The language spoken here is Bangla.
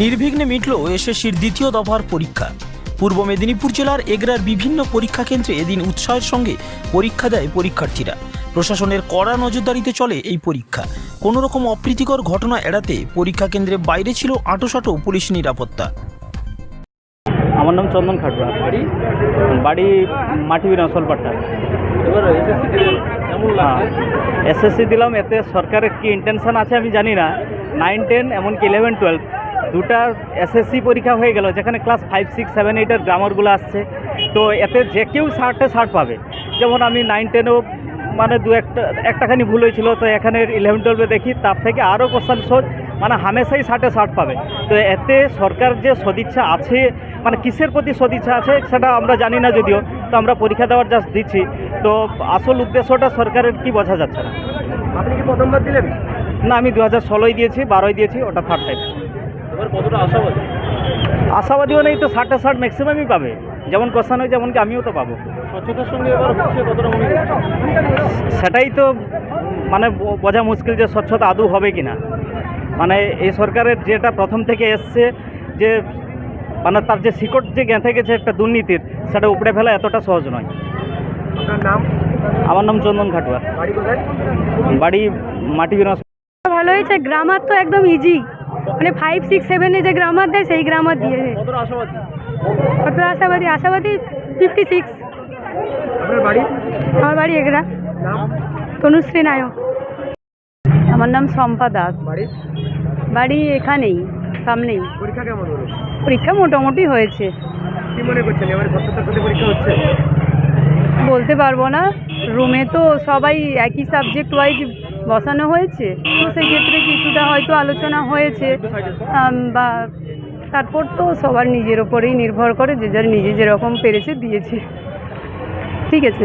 নির্বিঘ্নে মিটল এসএসসির দ্বিতীয় দফার পরীক্ষা। পূর্ব মেদিনীপুর জেলার এগরার বিভিন্ন পরীক্ষা কেন্দ্রে এদিন উৎসাহের সঙ্গে পরীক্ষা দেয় পরীক্ষার্থীরা। প্রশাসনের কড়া নজরদারিতে চলে এই পরীক্ষা। কোনো রকম অপ্রীতিকর ঘটনা এড়াতে পরীক্ষা কেন্দ্রে বাইরে ছিল আঁটোসাঁটো পুলিশ নিরাপত্তা। আমার নাম চন্দন খাটুয়া বাড়ি বাড়ি মাটিবির অঞ্চলপাট্টা এবার কেমন এসএসসি দিলাম এতে সরকারের কি ইন্টেনশন আছে আমি জানি না। নাইন টেন এমনকি ইলেভেন টুয়েলভ দুটা এসএসসি পরীক্ষা হয়ে গেল যেখানে ক্লাস ফাইভ সিক্স সেভেন এইটের গ্রামারগুলো আসছে। তো এতে যে কেউ ষাটে ষাট পাবে। যেমন আমি নাইন টেনেও মানে দু একটা একটাখানি ভুল হয়েছিল তো এখানে ইলেভেন টুয়েলভে দেখি তার থেকে আরও কোশ্চান সোচ মানে হামেশাই ষাটে ষাট পাবে। তো এতে সরকার যে সদিচ্ছা আছে মানে কিসের প্রতি সদিচ্ছা আছে সেটা আমরা জানি না যদিও তো আমরা পরীক্ষা দেওয়ার জাস্ট দিচ্ছি। তো আসল উদ্দেশ্যটা সরকারের কি বোঝা যাচ্ছে না। আপনি কি প্রথমবার দিলেন? না আমি দু হাজার ষোলোই দিয়েছি বারোই দিয়েছি ওটা থার্ড টাইম এবার কতটা আশাবাদী? আশাবাদীও নেই তো ষাটে ষাট ম্যাক্সিমামই পাবে। যেমন কোশ্চান হয় যেমন কি আমিও তো পাবো। স্বচ্ছতার সঙ্গে এবার হচ্ছে কতটা মনে সেটাই তো মানে বোঝা মুশকিল যে স্বচ্ছতা আদৌ হবে কি না মানে এই সরকারের যেটা প্রথম থেকে এসছে যে মানে তার যে শিকড় যে গেঁথে গেছে একটা দুর্নীতির সেটা উপড়ে ফেলা এতটা সহজ নয়। আপনার নাম? আমার নাম চন্দন খাটুয়া বাড়ি মাটি বিনা ভালো হয়েছে গ্রামার তো একদম ইজি মানে ফাইভ সিক্স সেভেনে যে গ্রামার দেয় সেই গ্রামার দিয়েছে কত আশাবাদী? আশাবাদী? ফিফটি সিক্স আমার বাড়ি এগরা। তনুশ্রী নায়ক। আমার নাম শম্পা দাস। বাড়ি? বাড়ি এখানেই সামনেই। পরীক্ষা কেমন হলো? পরীক্ষা মোটামুটি হয়েছে। কি মনে করছেন? এবারে সাথে পরীক্ষা হচ্ছে? বলতে পারব না। রুমে তো সবাই একই সাবজেক্ট ওয়াইজ বসানো হয়েছে, তো সেক্ষেত্রে কিছুটা হয়তো আলোচনা হয়েছে বা তারপর তো সবার নিজের ওপরেই নির্ভর করে যে যার নিজে যেরকম পেরেছে দিয়েছে। ঠিক আছে।